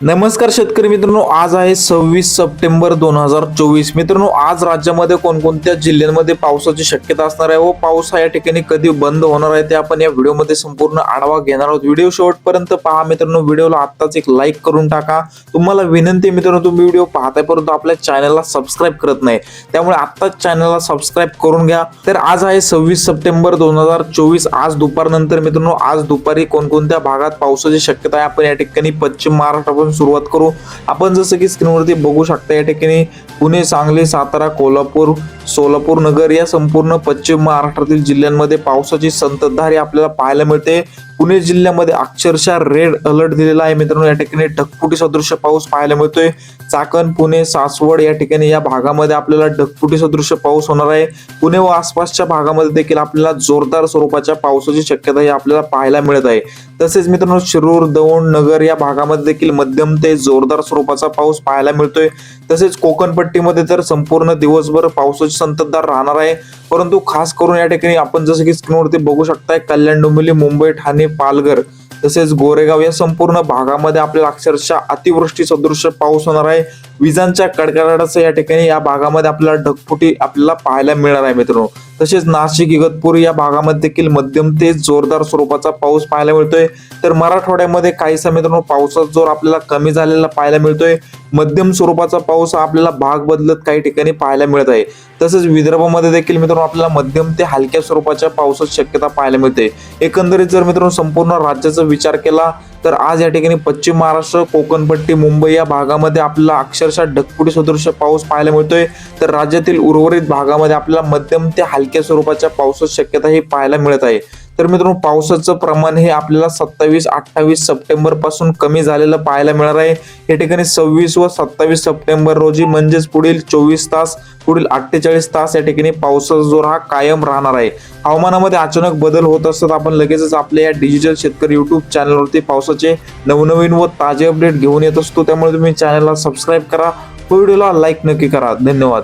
नमस्कार शेतकरी मित्रांनो आज आहे सव्वीस सप्टेंबर दोन हजार चोवीस. मित्रांनो आज राज्यामध्ये कोणकोणत्या जिल्ह्यांमध्ये पावसाची शक्यता असणार आहे व पाऊस हा या ठिकाणी कधी बंद होणार आहे ते आपण या व्हिडिओमध्ये संपूर्ण आढावा घेणार आहोत. व्हिडिओ शेवटपर्यंत पहा मित्रांनो व्हिडिओला आत्ताच एक लाईक करून टाका. तुम्हाला विनंती मित्रांनो तुम्ही व्हिडिओ पाहताय परंतु आपल्या चॅनलला सबस्क्राईब करत नाही. त्यामुळे आत्ताच चॅनलला सबस्क्राईब करून घ्या. तर आज आहे सव्वीस सप्टेंबर दोन हजार चोवीस. आज दुपारनंतर मित्रांनो आज दुपारी कोणकोणत्या भागात पावसाची शक्यता आहे? आपण या ठिकाणी पश्चिम महाराष्ट्रापासून सुरुवात करू. आपण जसं की स्क्रीनवरती बघू शकता या ठिकाणी पुणे सांगली सातारा कोल्हापूर सोलापूर नगर या संपूर्ण पश्चिम महाराष्ट्रातील जिल्ह्यांमध्ये पावसाची संततधार आपल्याला पाहायला मिळते. पुणे जिल्ह्यामध्ये अक्षरशः रेड अलर्ट दिलेला आहे. मित्रांनो या ठिकाणी ढगफुटी सदृश्य पाऊस पाहायला मिळतोय. चाकण पुणे सासवड या ठिकाणी या भागामध्ये आपल्याला ढगफुटी सदृश्य पाऊस होणार आहे. पुणे व आसपासच्या भागामध्ये देखील आपल्याला जोरदार स्वरूपाच्या पावसाची शक्यता ही आपल्याला पाहायला मिळत आहे. तसेच मित्रांनो शिरूर दौंड नगर या भागामध्ये देखील मध्यम ते जोरदार स्वरूपाचा पाऊस पाहायला मिळतोय. तसेच कोकणपट्टीमध्ये तर संपूर्ण दिवसभर पावसाची संततधार राहणार आहे. परंतु खास करून या ठिकाणी आपण जसं की स्क्रीनवरती बघू शकताय कल्याण डोंबिवली मुंबई ठाणे पालघर तसेच गोरेगाव या संपूर्ण भागामध्ये आपल्याला अक्षरशः अतिवृष्टी सदृश पाऊस होणार आहे. विजांच्या कडकडाटाचं या ठिकाणी या भागामध्ये आपल्याला ढगफुटी आपल्याला पाहायला मिळणार आहे मित्रांनो. तसेच नाशिक इगतपूर या भागामध्ये देखील मध्यम ते जोरदार स्वरूपाचा पाऊस पाहायला मिळतोय. तर मराठवाड्यामध्ये काहीसा मित्रांनो पावसाचा जोर आपल्याला कमी झालेला पाहायला मिळतोय. मध्यम स्वरूपाचा पाऊस हा आपल्याला भाग बदलत काही ठिकाणी पाहायला मिळत आहे. तसेच विदर्भामध्ये देखील मित्रांनो आपल्याला मध्यम ते हलक्या स्वरूपाच्या पावसाची शक्यता पाहायला मिळते. एकंदरीत जर मित्रांनो संपूर्ण राज्याचा विचार केला तर आज या ठिकाणी पश्चिम महाराष्ट्र कोकणपट्टी मुंबई या भागामध्ये आपल्याला अक्षरशः ढकपुटी सदृश पाऊस पाहायला मिळतोय. तर राज्यातील उर्वरित भागामध्ये आपल्याला मध्यम ते हलक्या स्वरूपाच्या पावसाची शक्यता ही पाहायला मिळत आहे. तर मित्रांनो पावसाचं प्रमाण हे आपल्याला सत्तावीस अठ्ठावीस सप्टेंबरपासून कमी झालेलं पाहायला मिळणार आहे. या ठिकाणी सव्वीस व सत्तावीस सप्टेंबर रोजी म्हणजेच पुढील चोवीस तास पुढील अठ्ठेचाळीस तास या ठिकाणी पावसाचा जोर हा कायम राहणार आहे. हवामानामध्ये अचानक बदल होत असतात. आपण लगेचच आपल्या या डिजिटल शेतकरी युट्यूब चॅनलवरती पावसाचे नवनवीन व ताजे अपडेट घेऊन येत असतो. त्यामुळे तुम्ही चॅनलला सबस्क्राईब करा. व्हिडिओला लाईक नक्की करा. धन्यवाद.